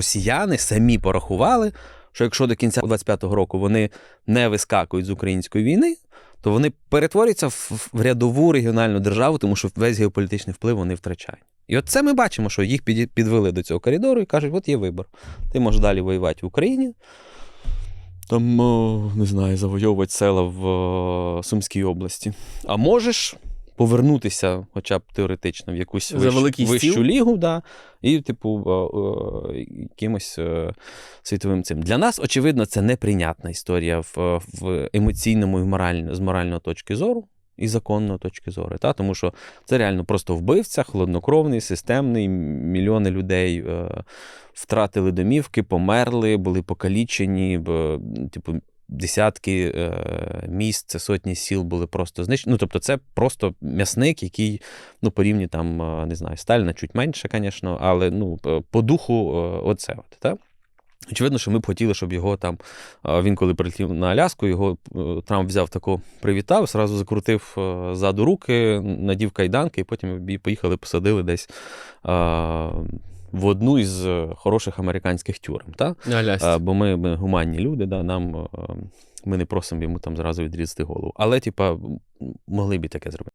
Росіяни самі порахували, що якщо до кінця 25-го року вони не вискакують з української війни, то вони перетворюються в, рядову регіональну державу, тому що весь геополітичний вплив вони втрачають. І от це ми бачимо, що їх підвели до цього коридору і кажуть: от є вибір. Ти можеш далі воювати в Україні. Там, не знаю, завойовувати села в Сумській області. А можеш повернутися, хоча б теоретично, в якусь За вищ- вищу стіл? лігу, да, і, типу, о, о, якимось е, світовим цим. Для нас, очевидно, це неприйнятна історія в, в емоційному і морально, з моральної точки зору. І законної точки зору, та? тому що це реально просто вбивця, хладнокровний, системний. Мільйони людей е, втратили домівки, померли, були покалічені, б, типу, десятки е, міст, це сотні сіл були просто знищені. Ну, тобто, це просто м'ясник, який, ну, по рівні там, е, не знаю, Сталіна чуть менше, звісно, але ну, е, по духу оце. От, та? Очевидно, що ми б хотіли, щоб його там, він коли прилетів на Аляску, його Трамп взяв тако, привітав, зразу закрутив ззаду руки, надів кайданки, і потім поїхали, посадили десь в одну із е, хороших американських тюрем. Та? Алясь. Е, Бо ми, ми гуманні люди, да, нам, е, ми не просимо йому там зразу відрізати голову. Але, типа, могли б і таке зробити.